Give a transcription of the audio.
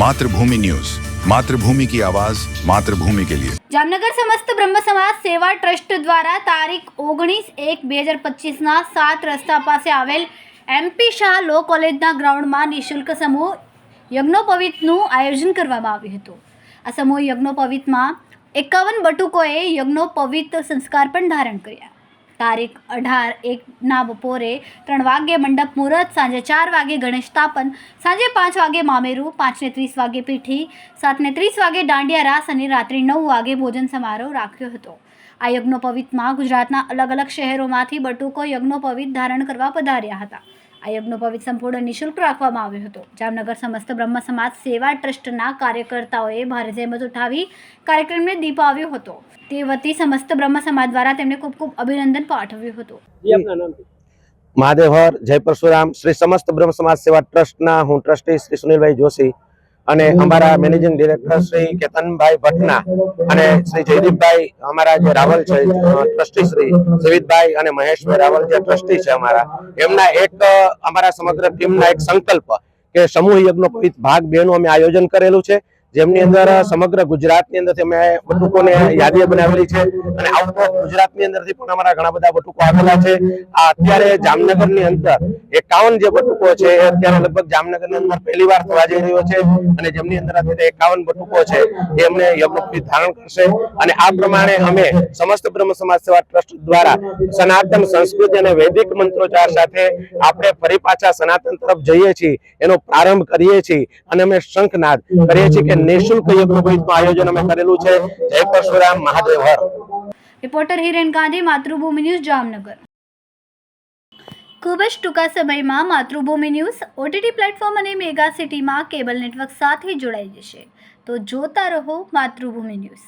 Mathrubhumi news Mathrubhumi કી આવાજ માતૃભૂમિ કે लिए। જામનગર સમસ્ત બ્રહ્મ સમાજ સેવા ટ્રસ્ટ દ્વારા તારીખ ઓગણીસ એક બે હજાર પચીસના સાત રસ્તા પાસે આવેલ એમપી શાહ લો કોલેજના ગ્રાઉન્ડમાં નિશુલ્ક સમૂહ યજ્ઞોપવિતનું આયોજન કરવામાં આવ્યું હતું. આ સમૂહ યજ્ઞોપવિતમાં એકાવન બટુકોએ યજ્ઞોપવિત સંસ્કાર પણ ધારણ કર્યા. તારીખ અઢાર એકના બપોરે ત્રણ વાગે મંડપ મુહૂર્ત, સાંજે ચાર વાગે ગણેશ સ્થાપન, સાંજે પાંચ વાગે મામેરું, પાંચને ત્રીસ વાગે પીઠી, સાતને ત્રીસ વાગે દાંડિયા રાસ અને રાત્રે નવ વાગે ભોજન સમારોહ રાખ્યો હતો. આ યજ્ઞોપવિતમાં ગુજરાતના અલગ અલગ શહેરોમાંથી બટુકો યજ્ઞોપવિત ધારણ કરવા પધાર્યા હતા. આ યજ્ઞોપવિત સંપૂર્ણ નિઃશુલ્ક રાખવામાં આવ્યો હતો. જામનગર સમસ્ત બ્રહ્મ સમાજ સેવા ટ્રસ્ટના કાર્યકર્તાઓએ ભારે જહેમત ઉઠાવી કાર્યક્રમને દીપ આવ્યો હતો. તે વતી સમસ્ત બ્રહ્મ સમાજ દ્વારા તેમને ખૂબ ખૂબ અભિનંદન પાઠવ્યું હતું. મહાદેવ હર નામથી જય પરશુરામ. શ્રી સમસ્ત બ્રહ્મ સમાજ સેવા ટ્રસ્ટના હું ટ્રસ્ટી શ્રી સુનિલભાઈ જોશી અને અમારા મેનેજિંગ ડિરેક્ટર શ્રી કેતનભાઈ ભટ્ટના અને શ્રી જયદીપભાઈ અમારા જે રાવલ છે ટ્રસ્ટી શ્રી જયદીપભાઈ અને મહેશભાઈ રાવલ જે ટ્રસ્ટી છે અમારા એમના એક અમારા સમગ્ર ટીમના એક સંકલ્પ કે સમૂહ યજ્ઞોપવિત ભાગ બે નું અમે આયોજન કરેલું છે. જેમની અંદર સમગ્ર ગુજરાતની અંદરથી અમે બટુકોને યાદી બનાવેલી છે અને આઉટ ગુજરાતની અંદરથી પણ અમારા ઘણા બધા બટુકો આવેલા છે. આ અત્યારે જામનગરની અંદર એકાવન જે બટુકો છે એ અત્યારે લગભગ જામનગરની અંદર પહેલી વાર થવા જઈ રહ્યો છે અને જેમની અંદર અત્યારે એકાવન બટુકો છે એ અમને યજ્ઞોપવિત ધારણ કરશે. અને આ પ્રમાણે અમે સમસ્ત બ્રહ્મ સમાજ સેવા ટ્રસ્ટ દ્વારા સનાતન સંસ્કૃતિ અને વૈદિક મંત્રોચ્ચાર સાથે આપણે ફરી પાછા સનાતન તરફ જઈએ છીએ, એનો પ્રારંભ કરીએ છીએ અને અમે શંખનાદ કરીએ છીએ કે નિઃશુલ્ક યજ્ઞોપવિતનું આયોજન અમે કરેલું છે. જય પરશુરામ, મહાદેવ રિપોર્ટર હિરેન ગાંધી, માતૃભૂમિ ન્યૂઝ જામનગર. ખૂબ જ ટૂંકા સમયમાં માતૃભૂમિ ન્યૂઝ ઓટીટી પ્લેટફોર્મ અને મેગા સિટીમાં કેબલ નેટવર્ક સાથે જોડાઈ જશે. તો જોતા રહો માતૃભૂમિ ન્યૂઝ.